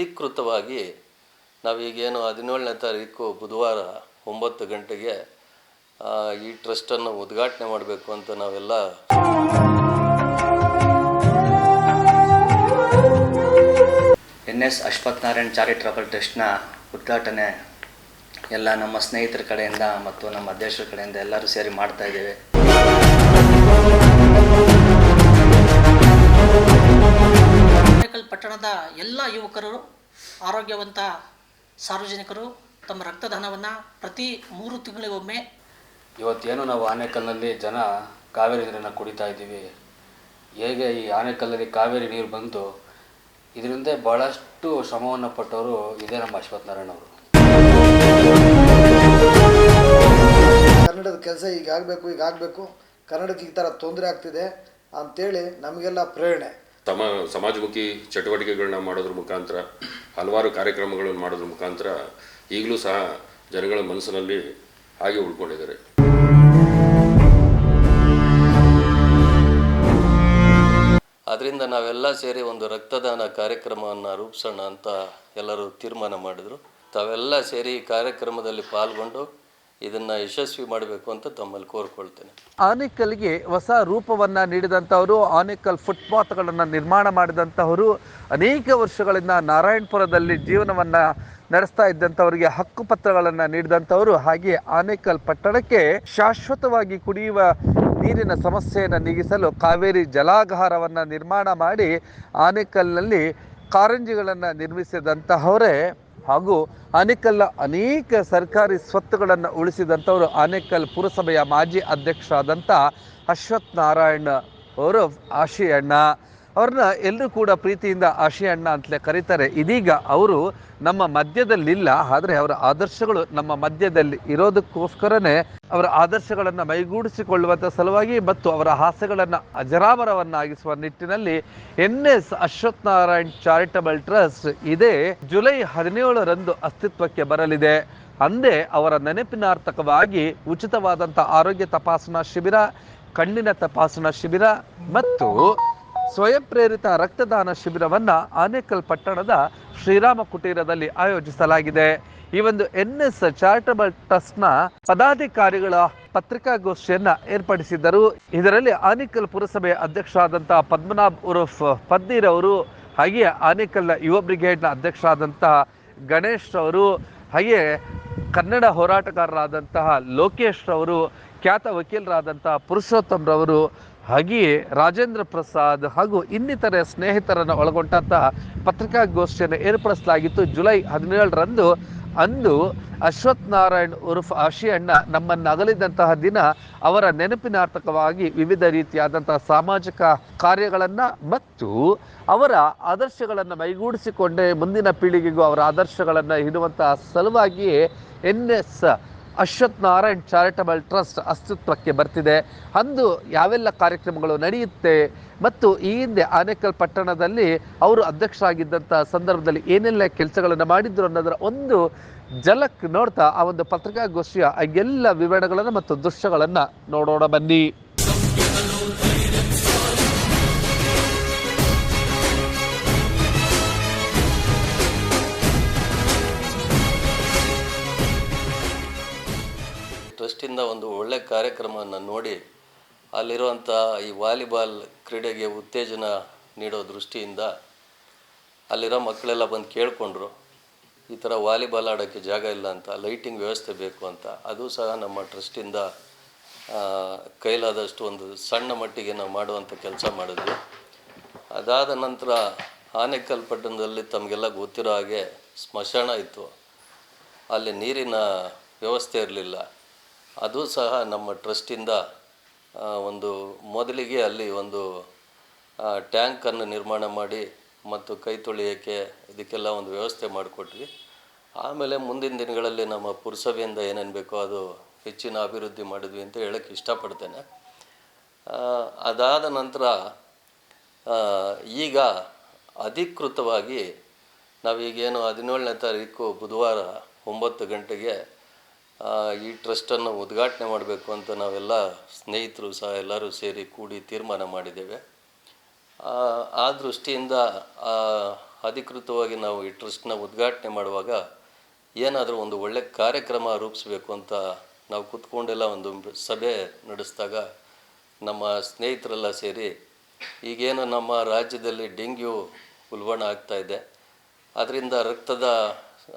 ಅಧಿಕೃತವಾಗಿ ನಾವೀಗೇನು ಹದಿನೇಳನೇ ತಾರೀಕು ಬುಧವಾರ ಒಂಬತ್ತು ಗಂಟೆಗೆ ಈ ಟ್ರಸ್ಟನ್ನು ಉದ್ಘಾಟನೆ ಮಾಡಬೇಕು ಅಂತ ನಾವೆಲ್ಲ ಎನ್ ಎಸ್ ಅಶ್ವತ್ಥನಾರಾಯಣ್ ಚಾರಿಟಬಲ್ ಟ್ರಸ್ಟ್ನ ಉದ್ಘಾಟನೆ ಎಲ್ಲ ನಮ್ಮ ಸ್ನೇಹಿತರ ಕಡೆಯಿಂದ ಮತ್ತು ನಮ್ಮ ಅಧ್ಯಕ್ಷರ ಕಡೆಯಿಂದ ಎಲ್ಲರೂ ಸೇರಿ ಮಾಡ್ತಾ ಇದ್ದೇವೆ. ಪಟ್ಟಣದ ಎಲ್ಲ ಯುವಕರು ಆರೋಗ್ಯವಂತ ಸಾರ್ವಜನಿಕರು ತಮ್ಮ ರಕ್ತದಾನವನ್ನು ಪ್ರತಿ ಮೂರು ತಿಂಗಳಿಗೊಮ್ಮೆ ಇವತ್ತೇನು ನಾವು ಆನೆಕಲ್ನಲ್ಲಿ ಜನ ಕಾವೇರಿ ನೀರನ್ನು ಕುಡಿತಾ ಇದ್ದೀವಿ. ಹೇಗೆ ಈ ಆನೆಕಲ್ಲಲ್ಲಿ ಕಾವೇರಿ ನೀರು ಬಂತು ಇದರಿಂದ ಭಾಳಷ್ಟು ಶ್ರಮವನ್ನು ಪಟ್ಟವರು ಇದೇ ನಮ್ಮ ಅಶ್ವಥ್ ನಾರಾಯಣ ಅವರು. ಕನ್ನಡದ ಕೆಲಸ ಈಗ ಆಗಬೇಕು ಈಗ ಆಗಬೇಕು ಕನ್ನಡಕ್ಕೆ ಈ ಥರ ತೊಂದರೆ ಆಗ್ತಿದೆ ಅಂತೇಳಿ ನಮಗೆಲ್ಲ ಪ್ರೇರಣೆ. ಸಮ ಸಮಾಜಮುಖಿ ಚಟುವಟಿಕೆಗಳನ್ನ ಮಾಡೋದ್ರ ಮುಖಾಂತರ, ಹಲವಾರು ಕಾರ್ಯಕ್ರಮಗಳನ್ನು ಮಾಡೋದ್ರ ಮುಖಾಂತರ ಈಗಲೂ ಸಹ ಜನಗಳ ಮನಸ್ಸಿನಲ್ಲಿ ಹಾಗೆ ಉಳ್ಕೊಂಡಿದ್ದಾರೆ. ಅದರಿಂದ ನಾವೆಲ್ಲ ಸೇರಿ ಒಂದು ರಕ್ತದಾನ ಕಾರ್ಯಕ್ರಮವನ್ನು ರೂಪಿಸೋಣ ಅಂತ ಎಲ್ಲರೂ ತೀರ್ಮಾನ ಮಾಡಿದರು. ತಾವೆಲ್ಲ ಸೇರಿ ಕಾರ್ಯಕ್ರಮದಲ್ಲಿ ಪಾಲ್ಗೊಂಡು ಇದನ್ನು ಯಶಸ್ವಿ ಮಾಡಬೇಕು ಅಂತ ತಮ್ಮಲ್ಲಿ ಕೋರ್ಕೊಳ್ತೇನೆ. ಆನೇಕಲ್ಗೆ ಹೊಸ ರೂಪವನ್ನ ನೀಡಿದಂಥವರು, ಆನೇಕಲ್ ಫುಟ್ಪಾತ್ಗಳನ್ನು ನಿರ್ಮಾಣ ಮಾಡಿದಂಥವರು, ಅನೇಕ ವರ್ಷಗಳಿಂದ ನಾರಾಯಣಪುರದಲ್ಲಿ ಜೀವನವನ್ನ ನಡೆಸ್ತಾ ಇದ್ದಂಥವರಿಗೆ ಹಕ್ಕುಪತ್ರಗಳನ್ನು ನೀಡಿದಂಥವರು, ಹಾಗೆ ಆನೇಕಲ್ ಪಟ್ಟಣಕ್ಕೆ ಶಾಶ್ವತವಾಗಿ ಕುಡಿಯುವ ನೀರಿನ ಸಮಸ್ಯೆಯನ್ನು ನೀಗಿಸಲು ಕಾವೇರಿ ಜಲಾಗಾರವನ್ನು ನಿರ್ಮಾಣ ಮಾಡಿ ಆನೇಕಲ್ನಲ್ಲಿ ಕಾರಂಜಿಗಳನ್ನು ನಿರ್ಮಿಸಿದಂತಹವರೇ ಹಾಗೂ ಆನೇಕಲ್ನ ಅನೇಕ ಸರ್ಕಾರಿ ಸ್ವತ್ತುಗಳನ್ನು ಉಳಿಸಿದಂಥವರು ಆನೇಕಲ್ ಪುರಸಭೆಯ ಮಾಜಿ ಅಧ್ಯಕ್ಷರಾದಂಥ ಅಶ್ವತ್ ನಾರಾಯಣ್ ಅವರು ಆಶಿ ಅಣ್ಣ. ಅವ್ರನ್ನ ಎಲ್ಲರೂ ಕೂಡ ಪ್ರೀತಿಯಿಂದ ಆಶಿ ಅಣ್ಣ ಅಂತಲೇ ಕರೀತಾರೆ. ಇದೀಗ ಅವರು ನಮ್ಮ ಮಧ್ಯದಲ್ಲಿಲ್ಲ, ಆದರೆ ಅವರ ಆದರ್ಶಗಳು ನಮ್ಮ ಮಧ್ಯದಲ್ಲಿ ಇರೋದಕ್ಕೋಸ್ಕರನೇ ಅವರ ಆದರ್ಶಗಳನ್ನು ಮೈಗೂಡಿಸಿಕೊಳ್ಳುವಂಥ ಸಲುವಾಗಿ ಮತ್ತು ಅವರ ಹಾಸ್ಯಗಳನ್ನು ಅಜರಾಮರವನ್ನಾಗಿಸುವ ನಿಟ್ಟಿನಲ್ಲಿ N S Ashwath Narayan charitable trust ಇದೇ ಜುಲೈ ಹದಿನೇಳರಂದು ಅಸ್ತಿತ್ವಕ್ಕೆ ಬರಲಿದೆ. ಅಂದೇ ಅವರ ನೆನಪಿನಾರ್ಥಕವಾಗಿ ಉಚಿತವಾದಂಥ ಆರೋಗ್ಯ ತಪಾಸಣಾ ಶಿಬಿರ, ಕಣ್ಣಿನ ತಪಾಸಣಾ ಶಿಬಿರ ಮತ್ತು ಸ್ವಯಂ ಪ್ರೇರಿತ ರಕ್ತದಾನ ಶಿಬಿರವನ್ನ ಆನೇಕಲ್ ಪಟ್ಟಣದ ಶ್ರೀರಾಮ ಕುಟೀರದಲ್ಲಿ ಆಯೋಜಿಸಲಾಗಿದೆ. ಈ ಒಂದು ಎನ್ ಎಸ್ ಚಾರಿಟಬಲ್ ಟ್ರಸ್ಟ್ನ ಪದಾಧಿಕಾರಿಗಳ ಪತ್ರಿಕಾಗೋಷ್ಠಿಯನ್ನ ಏರ್ಪಡಿಸಿದ್ದರು. ಇದರಲ್ಲಿ ಆನೇಕಲ್ ಪುರಸಭೆ ಅಧ್ಯಕ್ಷರಾದಂತಹ ಪದ್ಮನಾಭ್ ಉರುಫ್ ಪದ್ದೀರ್ ಅವರು, ಹಾಗೆಯೇ ಆನೇಕಲ್ನ ಯುವ ಬ್ರಿಗೇಡ್ನ ಅಧ್ಯಕ್ಷರಾದಂತಹ ಗಣೇಶ್ ಅವರು, ಹಾಗೆಯೇ ಕನ್ನಡ ಹೋರಾಟಗಾರರಾದಂತಹ ಲೋಕೇಶ್ ಅವರು, ಖ್ಯಾತ ವಕೀಲರಾದಂತಹ ಪುರುಷೋತ್ತಮ್ ರವರು ಹಾಗೆಯೇ ರಾಜೇಂದ್ರ ಪ್ರಸಾದ್ ಹಾಗೂ ಇನ್ನಿತರ ಸ್ನೇಹಿತರನ್ನು ಒಳಗೊಂಡಂತಹ ಪತ್ರಿಕಾಗೋಷ್ಠಿಯನ್ನು ಏರ್ಪಡಿಸಲಾಗಿತ್ತು ಜುಲೈ ಹದಿನೇಳರಂದು. ಅಂದು ಅಶ್ವಥ್ ನಾರಾಯಣ್ ಉರ್ಫ್ ಆಶಿ ಅಣ್ಣ ನಮ್ಮನ್ನು ಅಗಲಿದಂತಹ ದಿನ ಅವರ ನೆನಪಿನಾರ್ಥಕವಾಗಿ ವಿವಿಧ ರೀತಿಯಾದಂತಹ ಸಾಮಾಜಿಕ ಕಾರ್ಯಗಳನ್ನು ಮತ್ತು ಅವರ ಆದರ್ಶಗಳನ್ನು ಮೈಗೂಡಿಸಿಕೊಂಡೇ ಮುಂದಿನ ಪೀಳಿಗೆಗೂ ಅವರ ಆದರ್ಶಗಳನ್ನು ಇಡುವಂತಹ ಸಲುವಾಗಿಯೇ N S Ashwath Narayan charitable trust ಅಸ್ತಿತ್ವಕ್ಕೆ ಬರ್ತಿದೆ. ಅಂದು ಯಾವೆಲ್ಲ ಕಾರ್ಯಕ್ರಮಗಳು ನಡೆಯುತ್ತೆ ಮತ್ತು ಈ ಹಿಂದೆ ಆನೇಕಲ್ ಪಟ್ಟಣದಲ್ಲಿ ಅವರು ಅಧ್ಯಕ್ಷರಾಗಿದ್ದಂಥ ಸಂದರ್ಭದಲ್ಲಿ ಏನೆಲ್ಲ ಕೆಲಸಗಳನ್ನು ಮಾಡಿದ್ರು ಅನ್ನೋದರ ಒಂದು ಜಲಕ್ ನೋಡ್ತಾ ಆ ಒಂದು ಪತ್ರಿಕಾಗೋಷ್ಠಿಯ ಎಲ್ಲ ವಿವರಣೆಗಳನ್ನು ಮತ್ತು ದೃಶ್ಯಗಳನ್ನು ನೋಡೋಣ ಬನ್ನಿ. ಟ್ರಸ್ಟಿಂದ ಒಂದು ಒಳ್ಳೆ ಕಾರ್ಯಕ್ರಮವನ್ನು ನೋಡಿ ಅಲ್ಲಿರುವಂಥ ಈ ವಾಲಿಬಾಲ್ ಕ್ರೀಡೆಗೆ ಉತ್ತೇಜನ ನೀಡೋ ದೃಷ್ಟಿಯಿಂದ ಅಲ್ಲಿರೋ ಮಕ್ಕಳೆಲ್ಲ ಬಂದು ಕೇಳಿಕೊಂಡ್ರು, ಈ ಥರ ವಾಲಿಬಾಲ್ ಆಡೋಕ್ಕೆ ಜಾಗ ಇಲ್ಲ ಅಂತ, ಲೈಟಿಂಗ್ ವ್ಯವಸ್ಥೆ ಬೇಕು ಅಂತ. ಅದು ಸಹ ನಮ್ಮ ಟ್ರಸ್ಟಿಂದ ಕೈಲಾದಷ್ಟು ಒಂದು ಸಣ್ಣ ಮಟ್ಟಿಗೆ ನಾವು ಮಾಡುವಂಥ ಕೆಲಸ ಮಾಡಿದ್ವಿ. ಅದಾದ ನಂತರ ಆನೆಕಲ್ ಪಟ್ಟಣದಲ್ಲಿ ತಮಗೆಲ್ಲ ಗೊತ್ತಿರೋ ಹಾಗೆ ಸ್ಮಶಾನ ಇತ್ತು. ಅಲ್ಲಿ ನೀರಿನ ವ್ಯವಸ್ಥೆ ಇರಲಿಲ್ಲ. ಅದು ಸಹ ನಮ್ಮ ಟ್ರಸ್ಟಿಂದ ಒಂದು ಮೊದಲಿಗೆ ಅಲ್ಲಿ ಒಂದು ಟ್ಯಾಂಕನ್ನು ನಿರ್ಮಾಣ ಮಾಡಿ ಮತ್ತು ಕೈ ತೊಳೆಯೋಕ್ಕೆ ಇದಕ್ಕೆಲ್ಲ ಒಂದು ವ್ಯವಸ್ಥೆ ಮಾಡಿಕೊಟ್ವಿ. ಆಮೇಲೆ ಮುಂದಿನ ದಿನಗಳಲ್ಲಿ ನಮ್ಮ ಪುರಸಭೆಯಿಂದ ಏನೇನು ಬೇಕೋ ಅದು ಹೆಚ್ಚಿನ ಅಭಿವೃದ್ಧಿ ಮಾಡಿದ್ವಿ ಅಂತ ಹೇಳೋಕ್ಕೆ ಇಷ್ಟಪಡ್ತೇನೆ. ಅದಾದ ನಂತರ ಈಗ ಅಧಿಕೃತವಾಗಿ ನಾವೀಗೇನು ಹದಿನೇಳನೇ ತಾರೀಕು ಬುಧವಾರ ಒಂಬತ್ತು ಗಂಟೆಗೆ ಈ ಟ್ರಸ್ಟನ್ನು ಉದ್ಘಾಟನೆ ಮಾಡಬೇಕು ಅಂತ ನಾವೆಲ್ಲ ಸ್ನೇಹಿತರು ಸಹ ಎಲ್ಲರೂ ಸೇರಿ ಕೂಡಿ ತೀರ್ಮಾನ ಮಾಡಿದ್ದೇವೆ. ಆ, ದೃಷ್ಟಿಯಿಂದ ಅಧಿಕೃತವಾಗಿ ನಾವು ಈ ಟ್ರಸ್ಟ್ನ ಉದ್ಘಾಟನೆ ಮಾಡುವಾಗ ಏನಾದರೂ ಒಂದು ಒಳ್ಳೆ ಕಾರ್ಯಕ್ರಮ ರೂಪಿಸಬೇಕು ಅಂತ ನಾವು ಕೂತ್ಕೊಂಡೆಲ್ಲ ಒಂದು ಸಭೆ ನಡೆಸಿದಾಗ ನಮ್ಮ ಸ್ನೇಹಿತರೆಲ್ಲ ಸೇರಿ ಈಗೇನು ನಮ್ಮ ರಾಜ್ಯದಲ್ಲಿ ಡೆಂಗ್ಯೂ ಉಲ್ಬಣ ಆಗ್ತಾ ಇದೆ. ಅದರಿಂದ ರಕ್ತದ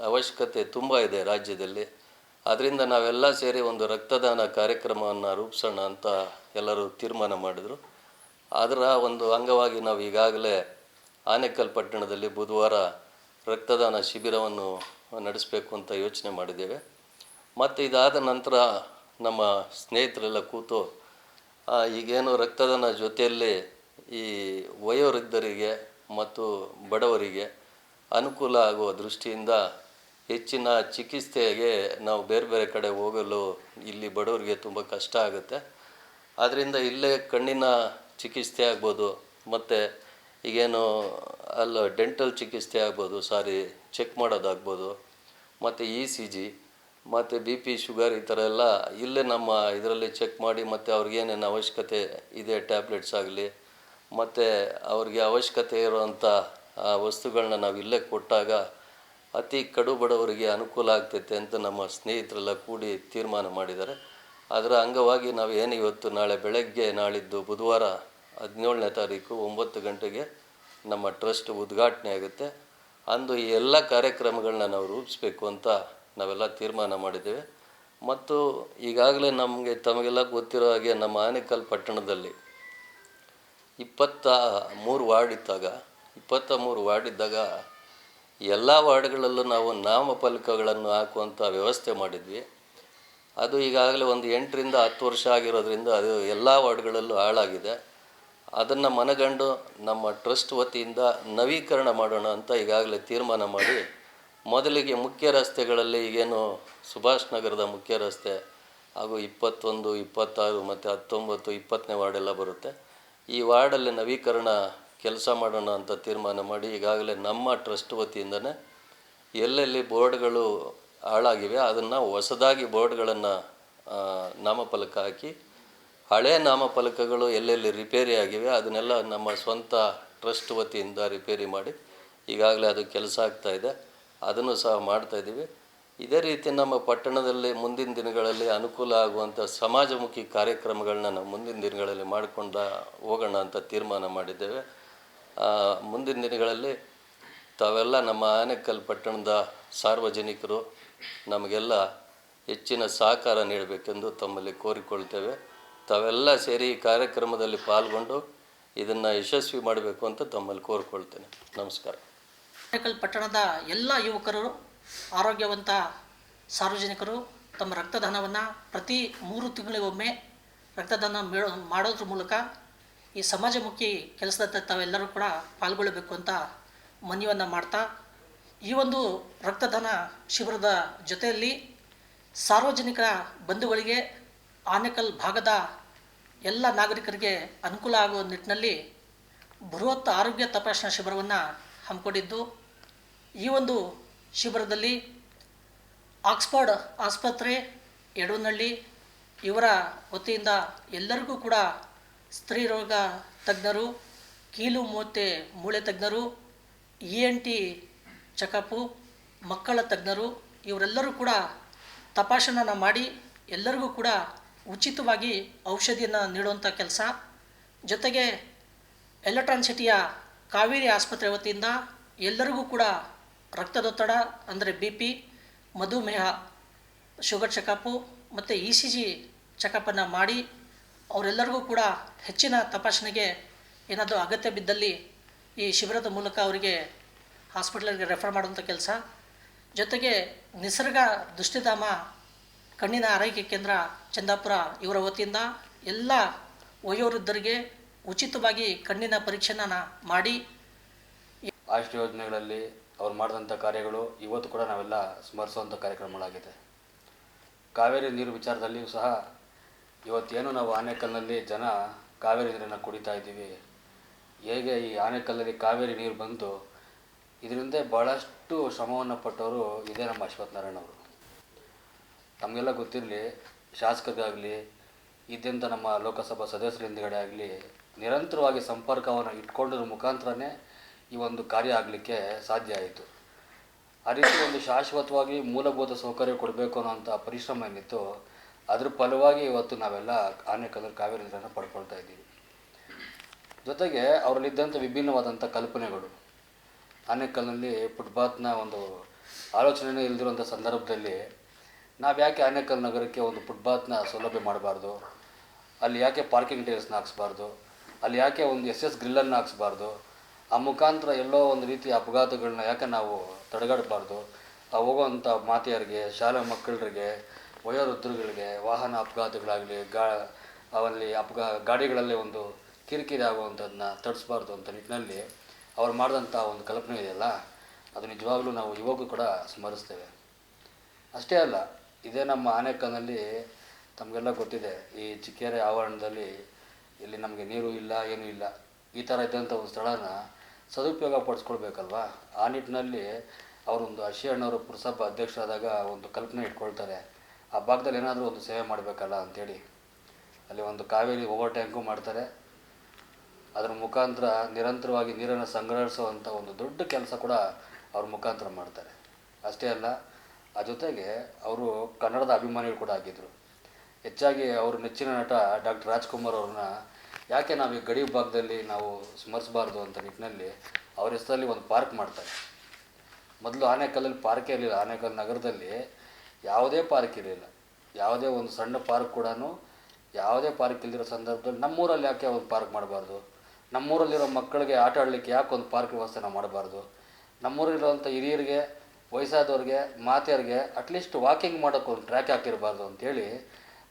ಅವಶ್ಯಕತೆ ತುಂಬ ಇದೆ ರಾಜ್ಯದಲ್ಲಿ. ಅದರಿಂದ ನಾವೆಲ್ಲ ಸೇರಿ ಒಂದು ರಕ್ತದಾನ ಕಾರ್ಯಕ್ರಮವನ್ನು ರೂಪಿಸೋಣ ಅಂತ ಎಲ್ಲರೂ ತೀರ್ಮಾನ ಮಾಡಿದರು. ಅದರ ಒಂದು ಅಂಗವಾಗಿ ನಾವು ಈಗಾಗಲೇ ಆನೇಕಲ್ ಪಟ್ಟಣದಲ್ಲಿ ಬುಧವಾರ ರಕ್ತದಾನ ಶಿಬಿರವನ್ನು ನಡೆಸಬೇಕು ಅಂತ ಯೋಚನೆ ಮಾಡಿದ್ದೇವೆ. ಮತ್ತು ಇದಾದ ನಂತರ ನಮ್ಮ ಸ್ನೇಹಿತರೆಲ್ಲ ಕೂತು ಈಗೇನು ರಕ್ತದಾನ ಜೊತೆಯಲ್ಲಿ ಈ ವಯೋವೃದ್ಧರಿಗೆ ಮತ್ತು ಬಡವರಿಗೆ ಅನುಕೂಲ ಆಗುವ ದೃಷ್ಟಿಯಿಂದ ಹೆಚ್ಚಿನ ಚಿಕಿತ್ಸೆಗೆ ನಾವು ಬೇರೆ ಬೇರೆ ಕಡೆ ಹೋಗಲು ಇಲ್ಲಿ ಬಡವರಿಗೆ ತುಂಬ ಕಷ್ಟ ಆಗುತ್ತೆ. ಆದ್ದರಿಂದ ಇಲ್ಲೇ ಕಣ್ಣಿನ ಚಿಕಿತ್ಸೆ ಆಗ್ಬೋದು, ಮತ್ತು ಈಗೇನು ಅಲ್ಲ, ಡೆಂಟಲ್ ಚಿಕಿತ್ಸೆ ಆಗ್ಬೋದು, ಸಾರಿ, ಚೆಕ್ ಮಾಡೋದಾಗ್ಬೋದು, ಮತ್ತು ಇ ಸಿ ಜಿ, ಮತ್ತು ಬಿ ಪಿ, ಶುಗರ್ ಈ ಥರ ಎಲ್ಲ ಇಲ್ಲೇ ನಮ್ಮ ಇದರಲ್ಲಿ ಚೆಕ್ ಮಾಡಿ, ಮತ್ತು ಅವ್ರಿಗೇನೇನು ಅವಶ್ಯಕತೆ ಇದೆ ಟ್ಯಾಬ್ಲೆಟ್ಸ್ ಆಗಲಿ, ಮತ್ತು ಅವ್ರಿಗೆ ಅವಶ್ಯಕತೆ ಇರುವಂಥ ವಸ್ತುಗಳನ್ನ ನಾವು ಇಲ್ಲೇ ಕೊಟ್ಟಾಗ ಅತಿ ಕಡು ಬಡವರಿಗೆ ಅನುಕೂಲ ಆಗ್ತೈತೆ ಅಂತ ನಮ್ಮ ಸ್ನೇಹಿತರೆಲ್ಲ ಕೂಡಿ ತೀರ್ಮಾನ ಮಾಡಿದ್ದಾರೆ. ಅದರ ಅಂಗವಾಗಿ ನಾವು ಏನು ಇವತ್ತು ನಾಳೆ ಬೆಳಗ್ಗೆ ನಾಳಿದ್ದು ಬುಧವಾರ ಹದಿನೇಳನೇ ತಾರೀಕು ಒಂಬತ್ತು ಗಂಟೆಗೆ ನಮ್ಮ ಟ್ರಸ್ಟ್ ಉದ್ಘಾಟನೆ ಆಗುತ್ತೆ. ಅಂದು ಈ ಎಲ್ಲ ಕಾರ್ಯಕ್ರಮಗಳನ್ನ ನಾವು ರೂಪಿಸ್ಬೇಕು ಅಂತ ನಾವೆಲ್ಲ ತೀರ್ಮಾನ ಮಾಡಿದ್ದೇವೆ. ಮತ್ತು ಈಗಾಗಲೇ ನಮಗೆ ತಮಗೆಲ್ಲ ಗೊತ್ತಿರೋ ಹಾಗೆ ನಮ್ಮ ಆನೇಕಲ್ ಪಟ್ಟಣದಲ್ಲಿ ಇಪ್ಪತ್ತ ಮೂರು ವಾರ್ಡ್ ಇದ್ದಾಗ, ಇಪ್ಪತ್ತ ಮೂರು ವಾರ್ಡ್ ಇದ್ದಾಗ ಎಲ್ಲ ವಾರ್ಡ್ಗಳಲ್ಲೂ ನಾವು ನಾಮಫಲಕಗಳನ್ನು ಹಾಕುವಂಥ ವ್ಯವಸ್ಥೆ ಮಾಡಿದ್ವಿ. ಅದು ಈಗಾಗಲೇ ಒಂದು ಎಂಟರಿಂದ ಹತ್ತು ವರ್ಷ ಆಗಿರೋದ್ರಿಂದ ಅದು ಎಲ್ಲ ವಾರ್ಡ್ಗಳಲ್ಲೂ ಹಾಳಾಗಿದೆ. ಅದನ್ನು ಮನಗಂಡು ನಮ್ಮ ಟ್ರಸ್ಟ್ ವತಿಯಿಂದ ನವೀಕರಣ ಮಾಡೋಣ ಅಂತ ಈಗಾಗಲೇ ತೀರ್ಮಾನ ಮಾಡಿ, ಮೊದಲಿಗೆ ಮುಖ್ಯ ರಸ್ತೆಗಳಲ್ಲಿ ಈಗೇನು ಸುಭಾಷ್ ನಗರದ ಮುಖ್ಯ ರಸ್ತೆ, ಹಾಗೂ ಇಪ್ಪತ್ತೊಂದು, ಇಪ್ಪತ್ತಾರು, ಮತ್ತು ಹತ್ತೊಂಬತ್ತು, ಇಪ್ಪತ್ತನೇ ವಾರ್ಡೆಲ್ಲ ಬರುತ್ತೆ. ಈ ವಾರ್ಡಲ್ಲಿ ನವೀಕರಣ ಕೆಲಸ ಮಾಡೋಣ ಅಂತ ತೀರ್ಮಾನ ಮಾಡಿ ಈಗಾಗಲೇ ನಮ್ಮ ಟ್ರಸ್ಟ್ ವತಿಯಿಂದನೇ ಎಲ್ಲೆಲ್ಲಿ ಬೋರ್ಡ್ಗಳು ಹಾಳಾಗಿವೆ ಅದನ್ನು ಹೊಸದಾಗಿ ಬೋರ್ಡ್ಗಳನ್ನು ನಾಮಫಲಕ ಹಾಕಿ ಹಳೆ ನಾಮಫಲಕಗಳು ಎಲ್ಲೆಲ್ಲಿ ರಿಪೇರಿ ಆಗಿವೆ ಅದನ್ನೆಲ್ಲ ನಮ್ಮ ಸ್ವಂತ ಟ್ರಸ್ಟ್ ವತಿಯಿಂದ ರಿಪೇರಿ ಮಾಡಿ ಈಗಾಗಲೇ ಅದು ಕೆಲಸ ಆಗ್ತಾ ಇದೆ. ಅದನ್ನು ಸಹ ಮಾಡ್ತಾ ಇದ್ದೀವಿ. ಇದೇ ರೀತಿ ನಮ್ಮ ಪಟ್ಟಣದಲ್ಲಿ ಮುಂದಿನ ದಿನಗಳಲ್ಲಿ ಅನುಕೂಲ ಆಗುವಂಥ ಸಮಾಜಮುಖಿ ಕಾರ್ಯಕ್ರಮಗಳನ್ನ ನಾವು ಮುಂದಿನ ದಿನಗಳಲ್ಲಿ ಮಾಡಿಕೊಂಡ ಹೋಗೋಣ ಅಂತ ತೀರ್ಮಾನ ಮಾಡಿದ್ದೇವೆ. ಮುಂದಿನ ದಿನಗಳಲ್ಲಿ ತಾವೆಲ್ಲ ನಮ್ಮ ಆನೇಕಲ್ ಪಟ್ಟಣದ ಸಾರ್ವಜನಿಕರು ನಮಗೆಲ್ಲ ಹೆಚ್ಚಿನ ಸಹಕಾರ ನೀಡಬೇಕೆಂದು ತಮ್ಮಲ್ಲಿ ಕೋರಿಕೊಳ್ತೇವೆ. ತಾವೆಲ್ಲ ಸೇರಿ ಈ ಕಾರ್ಯಕ್ರಮದಲ್ಲಿ ಪಾಲ್ಗೊಂಡು ಇದನ್ನು ಯಶಸ್ವಿ ಮಾಡಬೇಕು ಅಂತ ತಮ್ಮಲ್ಲಿ ಕೋರಿಕೊಳ್ತೇನೆ. ನಮಸ್ಕಾರ. ಆನೇಕಲ್ ಪಟ್ಟಣದ ಎಲ್ಲ ಯುವಕರು, ಆರೋಗ್ಯವಂತ ಸಾರ್ವಜನಿಕರು ತಮ್ಮ ರಕ್ತದಾನವನ್ನು ಪ್ರತಿ ಮೂರು ತಿಂಗಳಿಗೊಮ್ಮೆ ರಕ್ತದಾನ ಮಾಡೋದ್ರ ಮೂಲಕ ಈ ಸಮಾಜಮುಖಿ ಕೆಲಸದ ತಾವೆಲ್ಲರೂ ಕೂಡ ಪಾಲ್ಗೊಳ್ಳಬೇಕು ಅಂತ ಮನವಿಯನ್ನು ಮಾಡ್ತಾ, ಈ ಒಂದು ರಕ್ತದಾನ ಶಿಬಿರದ ಜೊತೆಯಲ್ಲಿ ಸಾರ್ವಜನಿಕ ಬಂಧುಗಳಿಗೆ ಆನೇಕಲ್ ಭಾಗದ ಎಲ್ಲ ನಾಗರಿಕರಿಗೆ ಅನುಕೂಲ ಆಗುವ ನಿಟ್ಟಿನಲ್ಲಿ ಬೃಹತ್ ಆರೋಗ್ಯ ತಪಾಸಣಾ ಶಿಬಿರವನ್ನು ಹಮ್ಮಿಕೊಂಡಿದ್ದು, ಈ ಒಂದು ಶಿಬಿರದಲ್ಲಿ ಆಕ್ಸ್ಫರ್ಡ್ ಆಸ್ಪತ್ರೆ ಯಡೂನಹಳ್ಳಿ ಇವರ ವತಿಯಿಂದ ಎಲ್ಲರಿಗೂ ಕೂಡ ಸ್ತ್ರೀ ರೋಗ ತಜ್ಞರು, ಕೀಲು ಮೂತೆ ಮೂಳೆ ತಜ್ಞರು ಇ ಎನ್ ಟಿ ಚೆಕಪ್ಪು ಮಕ್ಕಳ ತಜ್ಞರು, ಇವರೆಲ್ಲರೂ ಕೂಡ ತಪಾಸಣೆಯನ್ನು ಮಾಡಿ ಎಲ್ಲರಿಗೂ ಕೂಡ ಉಚಿತವಾಗಿ ಔಷಧಿಯನ್ನು ನೀಡುವಂಥ ಕೆಲಸ. ಜೊತೆಗೆ ಎಲೆಕ್ಟ್ರಾನ್ ಸಿಟಿಯ ಕಾವೇರಿ ಆಸ್ಪತ್ರೆ ವತಿಯಿಂದ ಎಲ್ಲರಿಗೂ ಕೂಡ ರಕ್ತದೊತ್ತಡ, ಅಂದರೆ ಬಿ ಪಿ ಮಧುಮೇಹ, ಶುಗರ್ ಚೆಕಪ್ಪು ಮತ್ತು ಇ ಸಿ ಜಿ ಚೆಕಪ್ಪನ್ನು ಮಾಡಿ ಅವರೆಲ್ಲರಿಗೂ ಕೂಡ ಹೆಚ್ಚಿನ ತಪಾಸಣೆಗೆ ಏನಾದರೂ ಅಗತ್ಯ ಬಿದ್ದಲ್ಲಿ ಈ ಶಿಬಿರದ ಮೂಲಕ ಅವರಿಗೆ ಹಾಸ್ಪಿಟ್ಲಿಗೆ ರೆಫರ್ ಮಾಡುವಂಥ ಕೆಲಸ. ಜೊತೆಗೆ ನಿಸರ್ಗ ದೃಷ್ಟಿಧಾಮ, ಕಣ್ಣಿನ ಆರೈಕೆ ಕೇಂದ್ರ ಚಂದಾಪುರ ಇವರ ವತಿಯಿಂದ ಎಲ್ಲ ವಯೋವೃದ್ಧರಿಗೆ ಉಚಿತವಾಗಿ ಕಣ್ಣಿನ ಪರೀಕ್ಷೆನ ಮಾಡಿ. ಆಯುಷ್ ಯೋಜನೆಗಳಲ್ಲಿ ಅವ್ರು ಮಾಡಿದಂಥ ಕಾರ್ಯಗಳು ಇವತ್ತು ಕೂಡ ನಾವೆಲ್ಲ ಸ್ಮರಿಸುವಂಥ ಕಾರ್ಯಕ್ರಮಗಳಾಗಿದೆ ಕಾವೇರಿ ನೀರು ವಿಚಾರದಲ್ಲಿಯೂ ಸಹ ಇವತ್ತೇನು ನಾವು ಆನೇಕಲ್ನಲ್ಲಿ ಜನ ಕಾವೇರಿ ನೀರನ್ನು ಕುಡಿತಾ ಇದ್ದೀವಿ. ಹೇಗೆ ಈ ಆನೆಕಲ್ಲಲ್ಲಿ ಕಾವೇರಿ ನೀರು ಬಂತು ಇದರಿಂದ ಭಾಳಷ್ಟು ಶ್ರಮವನ್ನು ಪಟ್ಟವರು ಇದೇ ನಮ್ಮ ಅಶ್ವಥ್ ನಾರಾಯಣ ಅವರು. ನಮಗೆಲ್ಲ ಗೊತ್ತಿರಲಿ, ಶಾಸಕರಿಗಾಗಲಿ ಇದ್ದಂಥ ನಮ್ಮ ಲೋಕಸಭಾ ಸದಸ್ಯರ ಹಿಂದ್ಗಡೆ ಆಗಲಿ, ನಿರಂತರವಾಗಿ ಸಂಪರ್ಕವನ್ನು ಇಟ್ಕೊಂಡಿರೋ ಮುಖಾಂತರನೇ ಈ ಒಂದು ಕಾರ್ಯ ಆಗಲಿಕ್ಕೆ ಸಾಧ್ಯ ಆಯಿತು. ಆ ರೀತಿ ಒಂದು ಶಾಶ್ವತವಾಗಿ ಮೂಲಭೂತ ಸೌಕರ್ಯ ಕೊಡಬೇಕು ಅನ್ನೋಂಥ ಪರಿಶ್ರಮ ಏನಿತ್ತು ಅದ್ರ ಫಲವಾಗಿ ಇವತ್ತು ನಾವೆಲ್ಲ ಆನೆಕಲ್ಲೂರು ಕಾವೇರಿ ನೀರನ್ನು ಪಡ್ಕೊಳ್ತಾ ಇದ್ದೀವಿ. ಜೊತೆಗೆ ಅವರಲ್ಲಿದ್ದಂಥ ವಿಭಿನ್ನವಾದಂಥ ಕಲ್ಪನೆಗಳು. ಆನೆಕಲ್ನಲ್ಲಿ ಫುಟ್ಪಾತ್ನ ಒಂದು ಆಲೋಚನೆನೇ ಇಲ್ದಿರುವಂಥ ಸಂದರ್ಭದಲ್ಲಿ ನಾವು ಯಾಕೆ ಆನೇಕಲ್ ನಗರಕ್ಕೆ ಒಂದು ಫುಟ್ಪಾತ್ನ ಸೌಲಭ್ಯ ಮಾಡಬಾರ್ದು? ಅಲ್ಲಿ ಯಾಕೆ ಪಾರ್ಕಿಂಗ್ ಟೇಲ್ಸ್ನ ಹಾಕ್ಸ್ಬಾರ್ದು? ಅಲ್ಲಿ ಯಾಕೆ ಒಂದು ಎಸ್ ಎಸ್ ಗ್ರಿಲ್ಲನ್ನು ಹಾಕ್ಸ್ಬಾರ್ದು? ಆ ಮುಖಾಂತರ ಎಲ್ಲೋ ಒಂದು ರೀತಿಯ ಅಪಘಾತಗಳನ್ನ ಯಾಕೆ ನಾವು ತಡೆಗಾಡಬಾರ್ದು ಆ ಹೋಗುವಂಥ ಮಾತೆಯರಿಗೆ, ಶಾಲೆ ಮಕ್ಕಳರಿಗೆ ವಯೋವೃದ್ಧರುಗಳಿಗೆ, ವಾಹನ ಅಪಘಾತಗಳಾಗಲಿ, ಗಾ ಅವಲ್ಲಿ ಅಪಘಾ, ಗಾಡಿಗಳಲ್ಲಿ ಒಂದು ಕಿರಿಕಿರಿ ಆಗುವಂಥದ್ದನ್ನ ತಡಿಸ್ಬಾರ್ದು ಅಂತ ನಿಟ್ಟಿನಲ್ಲಿ ಅವ್ರು ಮಾಡಿದಂಥ ಒಂದು ಕಲ್ಪನೆ ಇದೆಯಲ್ಲ, ಅದು ನಿಜವಾಗಲೂ ನಾವು ಇವಾಗೂ ಕೂಡ ಸ್ಮರಿಸ್ತೇವೆ. ಅಷ್ಟೇ ಅಲ್ಲ, ಇದೇ ನಮ್ಮ ಆನೆಕಲ್ನಲ್ಲಿ ತಮಗೆಲ್ಲ ಗೊತ್ತಿದೆ, ಈ ಚಿಕ್ಕೇರೆ ಆವರಣದಲ್ಲಿ ಇಲ್ಲಿ ನಮಗೆ ನೀರು ಇಲ್ಲ, ಏನೂ ಇಲ್ಲ, ಈ ಥರ ಇದ್ದಂಥ ಒಂದು ಸ್ಥಳನ ಸದುಪಯೋಗ ಪಡಿಸ್ಕೊಳ್ಬೇಕಲ್ವಾ? ಆ ನಿಟ್ಟಿನಲ್ಲಿ ಅವರೊಂದು ಅಶಿಯಣ್ಣವರು ಪುರಸಭಾ ಅಧ್ಯಕ್ಷರಾದಾಗ ಒಂದು ಕಲ್ಪನೆ ಇಟ್ಕೊಳ್ತಾರೆ. ಆ ಭಾಗದಲ್ಲಿ ಏನಾದರೂ ಒಂದು ಸೇವೆ ಮಾಡಬೇಕಲ್ಲ ಅಂಥೇಳಿ ಅಲ್ಲಿ ಒಂದು ಕಾವೇರಿ ಓವರ್ ಟ್ಯಾಂಕು ಮಾಡ್ತಾರೆ. ಅದರ ಮುಖಾಂತರ ನಿರಂತರವಾಗಿ ನೀರನ್ನು ಸಂಗ್ರಹಿಸುವಂಥ ಒಂದು ದೊಡ್ಡ ಕೆಲಸ ಕೂಡ ಅವ್ರ ಮುಖಾಂತರ ಮಾಡ್ತಾರೆ. ಅಷ್ಟೇ ಅಲ್ಲ, ಆ ಜೊತೆಗೆ ಅವರು ಕನ್ನಡದ ಅಭಿಮಾನಿಗಳು ಕೂಡ ಆಗಿದ್ದರು ಹೆಚ್ಚಾಗಿ ಅವರು ನೆಚ್ಚಿನ ನಟ ಡಾಕ್ಟರ್ ರಾಜ್ಕುಮಾರ್ ಅವ್ರನ್ನ ಯಾಕೆ ನಾವು ಈ ಗಡಿ ಭಾಗದಲ್ಲಿ ನಾವು ಸ್ಮರಿಸಬಾರ್ದು ಅಂತ ನಿಟ್ಟಿನಲ್ಲಿ ಅವ್ರ ಹೆಸರಲ್ಲಿ ಒಂದು ಪಾರ್ಕ್ ಮಾಡ್ತಾರೆ. ಮೊದಲು ಆನೇಕಲ್ಲಲ್ಲಿ ಪಾರ್ಕೇ ಇರಲಿಲ್ಲ. ಆನೆಕಲ್ ನಗರದಲ್ಲಿ ಯಾವುದೇ ಪಾರ್ಕ್ ಇರಲಿಲ್ಲ. ಯಾವುದೇ ಒಂದು ಸಣ್ಣ ಪಾರ್ಕ್ ಕೂಡ ಯಾವುದೇ ಪಾರ್ಕ್ ಇಲ್ದಿರೋ ಸಂದರ್ಭದಲ್ಲಿ ನಮ್ಮೂರಲ್ಲಿ ಯಾಕೆ ಒಂದು ಪಾರ್ಕ್ ಮಾಡಬಾರ್ದು? ನಮ್ಮೂರಲ್ಲಿರೋ ಮಕ್ಕಳಿಗೆ ಆಟ ಆಡಲಿಕ್ಕೆ ಯಾಕೆ ಒಂದು ಪಾರ್ಕ್ ವ್ಯವಸ್ಥೆ ನಾವು ಮಾಡಬಾರ್ದು? ನಮ್ಮೂರಲ್ಲಿರುವಂಥ ಹಿರಿಯರಿಗೆ, ವಯಸ್ಸಾದವ್ರಿಗೆ ಮಾತೆಯರಿಗೆ ಅಟ್ಲೀಸ್ಟ್ ವಾಕಿಂಗ್ ಮಾಡೋಕ್ಕೆ ಒಂದು ಟ್ರ್ಯಾಕ್ ಹಾಕಿರಬಾರ್ದು ಅಂಥೇಳಿ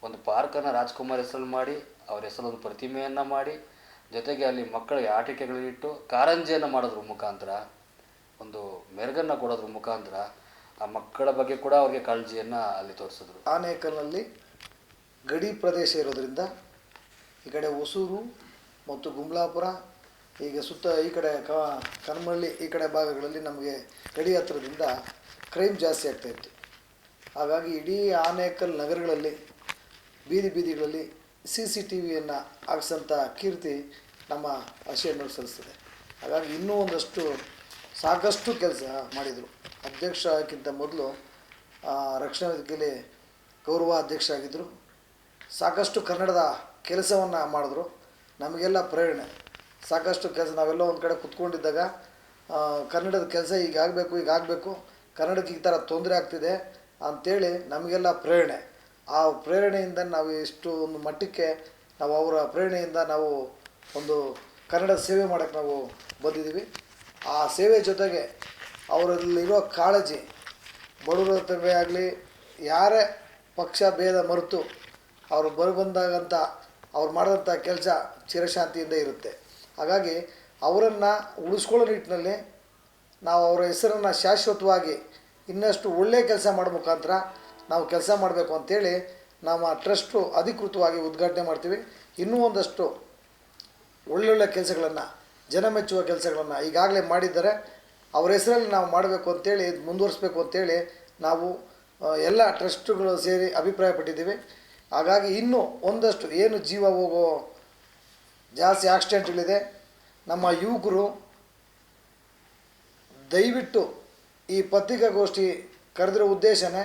ಒಂದು ಪಾರ್ಕನ್ನು ರಾಜ್ಕುಮಾರ್ ಹೆಸರಲ್ಲಿ ಮಾಡಿ, ಅವ್ರ ಹೆಸರೊಂದು ಪ್ರತಿಮೆಯನ್ನು ಮಾಡಿ, ಜೊತೆಗೆ ಅಲ್ಲಿ ಮಕ್ಕಳಿಗೆ ಆಟಿಕೆಗಳಿಟ್ಟು ಕಾರಂಜಿಯನ್ನು ಮಾಡೋದ್ರ ಮುಖಾಂತರ, ಒಂದು ಮೆರುಗನ್ನು ಕೊಡೋದ್ರ ಮುಖಾಂತರ ಆ ಮಕ್ಕಳ ಬಗ್ಗೆ ಕೂಡ ಅವ್ರಿಗೆ ಕಾಳಜಿಯನ್ನು ಅಲ್ಲಿ ತೋರಿಸಿದ್ರು. ಆನೇಕಲ್ನಲ್ಲಿ ಗಡಿ ಪ್ರದೇಶ ಇರೋದ್ರಿಂದ ಈ ಕಡೆ ಹೊಸೂರು ಮತ್ತು ಗುಮ್ಲಾಪುರ ಈಗ ಸುತ್ತ ಈ ಕಡೆ ಕ ಕನಮಳ್ಳಿ ಈ ಕಡೆ ಭಾಗಗಳಲ್ಲಿ ನಮಗೆ ಗಡಿ ಹತ್ತಿರದಿಂದ ಕ್ರೈಮ್ ಜಾಸ್ತಿ ಆಗ್ತಾಯಿತ್ತು ಹಾಗಾಗಿ ಇಡೀ ಆನೇಕಲ್ ನಗರಗಳಲ್ಲಿ, ಬೀದಿ ಬೀದಿಗಳಲ್ಲಿ ಸಿ ಸಿ ಟಿ ವಿಯನ್ನು ಹಾಕ್ಸೋಂಥ ಕೀರ್ತಿ ನಮ್ಮ ಆಶೆಯನ್ನು ಸಲ್ಲಿಸ್ತದೆ ಹಾಗಾಗಿ ಇನ್ನೂ ಒಂದಷ್ಟು ಸಾಕಷ್ಟು ಕೆಲಸ ಮಾಡಿದರು. ಅಧ್ಯಕ್ಷ ಆಗಕ್ಕಿಂತ ಮೊದಲು ರಕ್ಷಣಾ ವೇದಿಕೆಯಲ್ಲಿ ಗೌರವ ಅಧ್ಯಕ್ಷ ಆಗಿದ್ದರು ಸಾಕಷ್ಟು ಕನ್ನಡದ ಕೆಲಸವನ್ನು ಮಾಡಿದ್ರು. ನಮಗೆಲ್ಲ ಪ್ರೇರಣೆ. ಸಾಕಷ್ಟು ಕೆಲಸ, ನಾವೆಲ್ಲ ಒಂದು ಕಡೆ ಕುತ್ಕೊಂಡಿದ್ದಾಗ ಕನ್ನಡದ ಕೆಲಸ ಈಗ ಆಗಬೇಕು ಈಗ ಆಗಬೇಕು. ಕನ್ನಡಕ್ಕೆ ಈ ಥರ ತೊಂದರೆ ಆಗ್ತಿದೆ ಅಂಥೇಳಿ ನಮಗೆಲ್ಲ ಪ್ರೇರಣೆ. ಆ ಪ್ರೇರಣೆಯಿಂದ ನಾವು ಇಷ್ಟು ಒಂದು ಮಟ್ಟಕ್ಕೆ ನಾವು ಅವರ ಪ್ರೇರಣೆಯಿಂದ ನಾವು ಒಂದು ಕನ್ನಡ ಸೇವೆ ಮಾಡೋಕ್ಕೆ ನಾವು ಬಂದಿದ್ದೀವಿ. ಆ ಸೇವೆ ಜೊತೆಗೆ ಅವರಲ್ಲಿರೋ ಕಾಳಜಿ ಬಡವರ ಆಗಲಿ, ಯಾರೇ ಪಕ್ಷ ಭೇದ ಮರೆತು ಅವರು ಬರು ಬಂದಾಗಂಥ ಅವ್ರು ಮಾಡಿದಂಥ ಕೆಲಸ ಚಿರಶಾಂತಿಯಿಂದ ಇರುತ್ತೆ. ಹಾಗಾಗಿ ಅವರನ್ನು ಉಳಿಸ್ಕೊಳ್ಳೋ ನಿಟ್ಟಿನಲ್ಲಿ ನಾವು ಅವರ ಹೆಸರನ್ನು ಶಾಶ್ವತವಾಗಿ ಇನ್ನಷ್ಟು ಒಳ್ಳೆಯ ಕೆಲಸ ಮಾಡೋ ಮುಖಾಂತರ ನಾವು ಕೆಲಸ ಮಾಡಬೇಕು ಅಂತೇಳಿ ನಮ್ಮ ಟ್ರಸ್ಟು ಅಧಿಕೃತವಾಗಿ ಉದ್ಘಾಟನೆ ಮಾಡ್ತೀವಿ. ಇನ್ನೂ ಒಂದಷ್ಟು ಒಳ್ಳೊಳ್ಳೆ ಕೆಲಸಗಳನ್ನು, ಜನ ಮೆಚ್ಚುವ ಕೆಲಸಗಳನ್ನು ಈಗಾಗಲೇ ಮಾಡಿದ್ದಾರೆ. ಅವ್ರ ಹೆಸರಲ್ಲಿ ನಾವು ಮಾಡಬೇಕು ಅಂತೇಳಿ, ಮುಂದುವರಿಸಬೇಕು ಅಂತೇಳಿ ನಾವು ಎಲ್ಲ ಟ್ರಸ್ಟ್ಗಳು ಸೇರಿ ಅಭಿಪ್ರಾಯಪಟ್ಟಿದ್ದೀವಿ. ಹಾಗಾಗಿ ಇನ್ನೂ ಒಂದಷ್ಟು ಏನು ಜೀವ ಹೋಗೋ ಜಾಸ್ತಿ ಆಕ್ಸಿಡೆಂಟ್ಗಳಿದೆ, ನಮ್ಮ ಯುವಕರು ದಯವಿಟ್ಟು ಈ ಪತ್ರಿಕಾಗೋಷ್ಠಿ ಕರೆದಿರೋ ಉದ್ದೇಶನೇ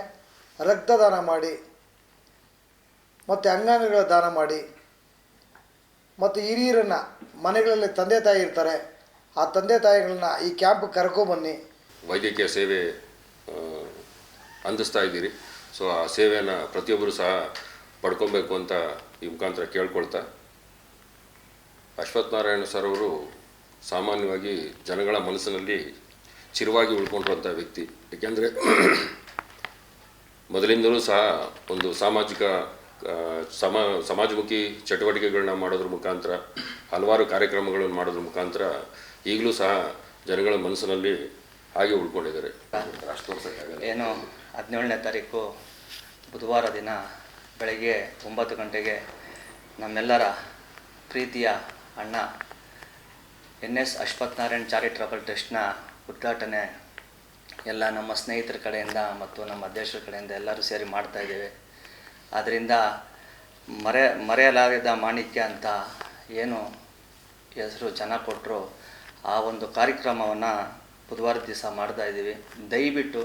ರಕ್ತದಾನ ಮಾಡಿ, ಮತ್ತು ಅಂಗಾಂಗಗಳ ದಾನ ಮಾಡಿ, ಮತ್ತು ಹಿರಿಯರನ್ನು ಮನೆಗಳಲ್ಲಿ ತಂದೆ ತಾಯಿ ಇರ್ತಾರೆ ಆ ತಂದೆ ತಾಯಿಗಳನ್ನ ಈ ಕ್ಯಾಂಪ್ ಕರ್ಕೊಬನ್ನಿ ವೈದ್ಯಕೀಯ ಸೇವೆ ಅಂದಿಸ್ತಾ ಇದ್ದೀರಿ. ಸೊ ಆ ಸೇವೆಯನ್ನು ಪ್ರತಿಯೊಬ್ಬರು ಸಹ ಪಡ್ಕೊಬೇಕು ಅಂತ ಈ ಮುಖಾಂತರ ಕೇಳ್ಕೊಳ್ತಾ. ಅಶ್ವಥ್ ನಾರಾಯಣ ಸರ್ ಅವರು ಸಾಮಾನ್ಯವಾಗಿ ಜನಗಳ ಮನಸ್ಸಿನಲ್ಲಿ ಚಿರವಾಗಿ ಉಳ್ಕೊಂಡಿರುವಂಥ ವ್ಯಕ್ತಿ. ಏಕೆಂದರೆ ಮೊದಲಿಂದಲೂ ಸಹ ಒಂದು ಸಾಮಾಜಿಕ ಸಮ, ಸಮಾಜಮುಖಿ ಚಟುವಟಿಕೆಗಳನ್ನ ಮಾಡೋದ್ರ ಮುಖಾಂತರ, ಹಲವಾರು ಕಾರ್ಯಕ್ರಮಗಳನ್ನು ಮಾಡೋದ್ರ ಮುಖಾಂತರ ಈಗಲೂ ಸಹ ಜನಗಳ ಮನಸ್ಸಿನಲ್ಲಿ ಹಾಗೆ ಉಳ್ಕೊಂಡಿದ್ದಾರೆ. ಏನು, ಹದಿನೇಳನೇ ತಾರೀಕು ಬುಧವಾರ ದಿನ ಬೆಳಗ್ಗೆ ಒಂಬತ್ತು ಗಂಟೆಗೆ ನಮ್ಮೆಲ್ಲರ ಪ್ರೀತಿಯ ಅಣ್ಣ ಎನ್ ಎಸ್ ಅಶ್ವತ್ಥನಾರಾಯಣ್ ಚಾರಿಟಬಲ್ ಟ್ರಸ್ಟ್ನ ಉದ್ಘಾಟನೆ ಎಲ್ಲ ನಮ್ಮ ಸ್ನೇಹಿತರ ಕಡೆಯಿಂದ ಮತ್ತು ನಮ್ಮ ಅಧ್ಯಕ್ಷರ ಕಡೆಯಿಂದ ಎಲ್ಲರೂ ಸೇರಿ ಮಾಡ್ತಾ ಇದ್ದೇವೆ. ಆದ್ದರಿಂದ ಮರೆ, ಮರೆಯಲಾಗದ ಮಾಣಿಕ್ಯ ಅಂತ ಏನು ಹೆಸರು ಜನ ಕೊಟ್ಟರು ಆ ಒಂದು ಕಾರ್ಯಕ್ರಮವನ್ನು ಬುಧವಾರ ದಿವಸ ಮಾಡ್ತಾ ಇದ್ದೀವಿ. ದಯವಿಟ್ಟು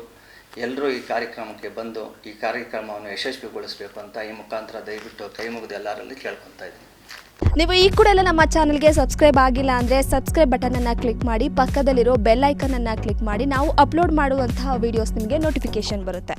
ಎಲ್ಲರೂ ಈ ಕಾರ್ಯಕ್ರಮಕ್ಕೆ ಬಂದು ಈ ಕಾರ್ಯಕ್ರಮವನ್ನು ಯಶಸ್ವಿಗೊಳಿಸಬೇಕು ಅಂತ ಈ ಮುಖಾಂತರ ದಯವಿಟ್ಟು ಕೈ ಮುಗಿದು ಎಲ್ಲರಲ್ಲಿ ಕೇಳ್ಕೊತಾ ಇದ್ದೀನಿ. ನೀವು ಈ ಕೂಡ ಎಲ್ಲ ನಮ್ಮ ಚಾನಲ್ಗೆ ಸಬ್ಸ್ಕ್ರೈಬ್ ಆಗಿಲ್ಲ ಅಂದರೆ ಸಬ್ಸ್ಕ್ರೈಬ್ ಬಟನನ್ನು ಕ್ಲಿಕ್ ಮಾಡಿ, ಪಕ್ಕದಲ್ಲಿರೋ ಬೆಲ್ ಐಕನನ್ನು ಕ್ಲಿಕ್ ಮಾಡಿ, ನಾವು ಅಪ್ಲೋಡ್ ಮಾಡುವಂತಹ ವೀಡಿಯೋಸ್ ನಿಮಗೆ ನೋಟಿಫಿಕೇಶನ್ ಬರುತ್ತೆ.